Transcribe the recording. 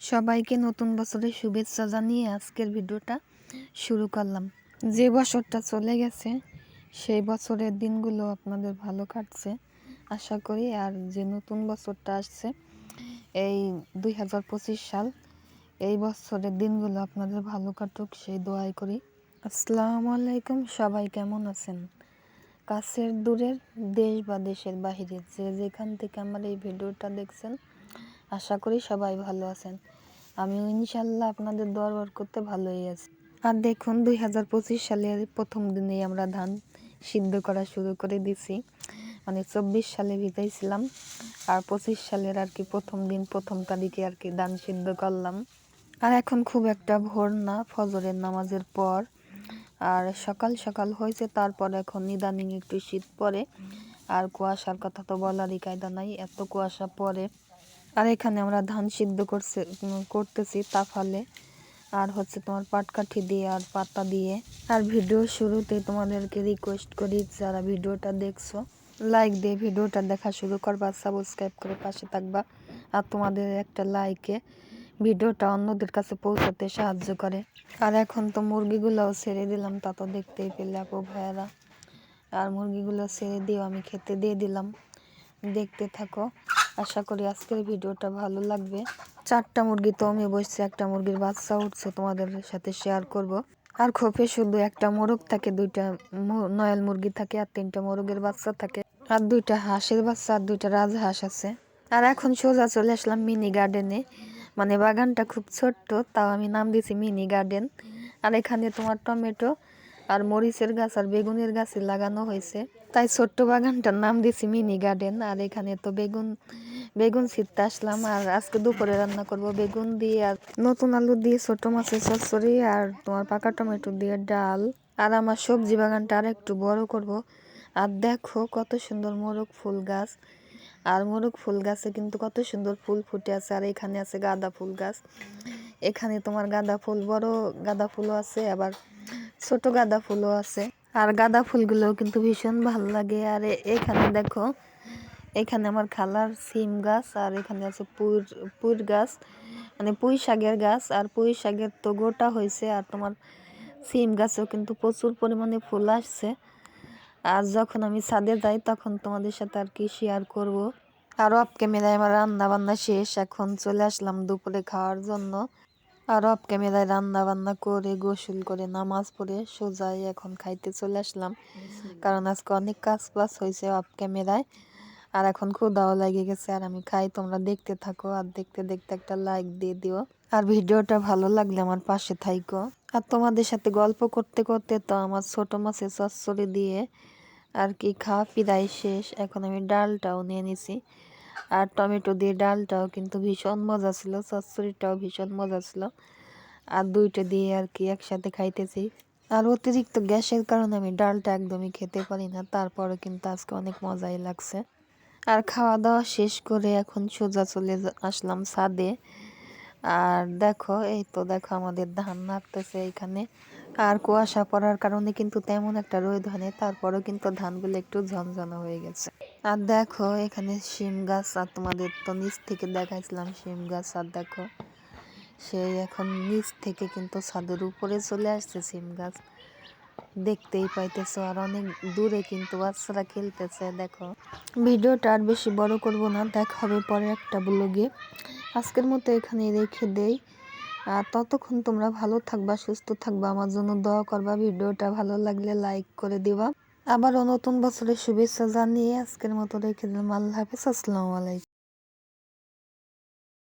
সবাইকে নতুন বছরের শুভেচ্ছা জানিয়ে আজকের ভিডিওটা শুরু করলাম। যে বছরটা চলে গেছে, সেই বছরের দিনগুলো আপনাদের ভালো কাটছে, আশা করি। আর যে নতুন বছরটা আসছে, এই দুই হাজার পঁচিশ সাল, এই বছরের দিনগুলো আপনাদের ভালো কাটুক, সেই দোয়াই করি। আসসালামু আলাইকুম, সবাই কেমন আছেন? কাছের দূরের দেশ বা দেশের বাহিরে, যে যেখান থেকে আমার এই ভিডিওটা দেখছেন আশা করি সবাই ভালো আছেন। আমিও ইনশাল্লাহ আপনাদের দরবার করতে ভালোই আছি। আর দেখুন, দুই হাজার পঁচিশ সালের প্রথম দিনেই আমরা ধান সিদ্ধ করা শুরু করে দিছি। মানে চব্বিশ সালে ভিজাইছিলাম। আর পঁচিশ সালের আর কি প্রথম দিন, প্রথম তারিখে আর কি ধান সিদ্ধ করলাম। আর এখন খুব একটা ভোর না, ফজরের নামাজের পর। আর সকাল সকাল হয়েছে, তারপর এখন ইদানিং একটু শীত পড়ে। আর কুয়াশার কথা তো বলারই কায়দা নাই, এত কুয়াশা পড়ে। আর এখানে আমরা ধান সিদ্ধ করছে করতেছি তাফালে আর হচ্ছে তোমার পাটকাঠি দিয়ে আর পাতা দিয়ে। আর ভিডিও শুরুতে তোমাদেরকে রিকোয়েস্ট করি, যারা ভিডিওটা দেখছ লাইক দিয়ে ভিডিওটা দেখা শুরু করবা সাবস্ক্রাইব করে পাশে থাকবা। আর তোমাদের একটা লাইকে ভিডিওটা অন্যদের কাছে পৌঁছাতে সাহায্য করে। আর এখন তো মুরগিগুলোও ছেড়ে দিলাম, তা তো দেখতেই পেলে আপু ভাইয়ারা। আর মুরগিগুলো ছেড়ে দিয়েও আমি খেতে দিয়ে দিলাম। দেখতে থাকো। আশা করি আজকের ভিডিওটা ভালো লাগবে। চারটা মুরগি তো আমি বসছি, একটা মুরগির বাচ্চা উঠছে, তোমাদের সাথে শেয়ার করব। আর খোপে শুধু একটা মোরগ থাকে, দুইটা নয়াল মুরগি থাকে আর তিনটা মোরগের বাচ্চা থাকে। আর দুইটা হাঁসের বাচ্চা আর দুইটা রাজহাঁস আছে। আর এখন সোজা চলে আসলাম মিনি গার্ডেনে মানে বাগানটা খুব ছোট্ট, তাও আমি নাম দিয়েছি মিনি গার্ডেন আর এখানে তোমার টমেটো আর মরিচের গাছ আর বেগুনের গাছ লাগানো হয়েছে। তাই ছোট্ট বাগানটার নাম দিয়েছি মিনি গার্ডেন। আর এখানে তো বেগুন বেগুন ছিটতে আসলাম। আর আজকে দুপুরে রান্না করব বেগুন দিয়ে আর নতুন আলু দিয়ে ছোট মাছের চচ্চড়ি আর তোমার পাকা টমেটো দিয়ে ডাল। আর আমার সবজি বাগানটা আর একটু বড় করব। আর দেখো কত সুন্দর মোরগ ফুল গাছ। আর মোরগ ফুল গাছে কিন্তু কত সুন্দর ফুল ফুটে আছে। আর এখানে আছে গাঁদা ফুল গাছ। এখানে তোমার গাঁদা ফুল, বড় গাঁদা ফুলও আছে। আবার ছোট গাঁদা ফুলও আছে। আর গাঁদা ফুলগুলো কিন্তু ভীষণ ভালো লাগে। আর এখানে দেখো, এখানে আমার খালার সিম গাছ, আর এখানে আছে পুর পুর গাছ মানে পুঁই শাকের গাছ। আর পুঁই শাকের তো গোটা হয়েছে আর তোমার সিম গাছেও কিন্তু প্রচুর পরিমাণে ফুল আসছে। আর যখন আমি ছাদে যাই, তখন তোমাদের সাথে আর কি শেয়ার করব। আর অফ মেলায় আমার রান্না বান্না শেষ, এখন চলে আসলাম দুপুরে খাওয়ার জন্য। আর অফ ক্যামেরায় রান্না বান্না করে গোসল করে নামাজ পড়ে সোজাই এখন খাইতে চলে আসলাম। কারণ আজকে অনেক কাজ বাজ হয়েছে অফ ক্যামেরায় আর এখন ক্ষুদাও লেগে গেছে। আর আমি খাই তোমরা দেখতে থাকো আর দেখতে দেখতে একটা লাইক দিয়ে দিও। আর ভিডিওটা ভালো লাগলে আমার পাশে থাইকো। আর তোমাদের সাথে গল্প করতে করতে তো আমার ছোট মাছের চচ্চড়ি দিয়ে আর কি খাওয়া পিরাই শেষ। এখন আমি ডালটাও নিয়ে নিছি। আর টমেটো দিয়ে ডালটাও কিন্তু ভীষণ মজা ছিল চচ্চড়িটাও ভীষণ মজা ছিল। আর দুইটা দিয়ে আর কি একসাথে খাইতেছি। আর অতিরিক্ত গ্যাসের কারণে আমি ডালটা একদমই খেতে পারি না তারপরে কিন্তু আজকে অনেক মজাই লাগছে। আর খাওয়া দাওয়া শেষ করে এখন সোজা চলে আসলাম ছাদে। আর দেখো, এই তো দেখো আমাদের ধান নাড়তেছে এখানে। আর কুয়াশা পড়ার কারণে কিন্তু তেমন একটা রোদ হয়নি, তারপরেও কিন্তু ধানগুলো একটু ঝনঝনা হয়ে গেছে। আর দেখো, এখানে শিম গাছ, আর তোমাদের তো নিচ থেকে দেখাইছিলাম শিম গাছ, আর দেখো, সেই এখন নিচ থেকে কিন্তু ছাদের উপরে চলে আসছে শিম গাছ। দেখতেই পাইতেছো, আর অনেক দূরে কিন্তু বাচ্চারা খেলতেছে, দেখো। ভিডিওটা আর বেশি বড় করব না, দেখা হবে পরে একটা ব্লগে। আজকের মতো এখানে রেখে আর ততক্ষণ তোমরা ভালো থাকবা, সুস্থ থাকবা। আমার জন্য দোয়া করবা, ভিডিওটা ভালো লাগলে লাইক করে দিবা। আবারও নতুন বছরের শুভেচ্ছা জানিয়ে আজকের মতো রেখে দিলাম। আল্লাহ হাফিজ। আসসালামু আলাইকুম।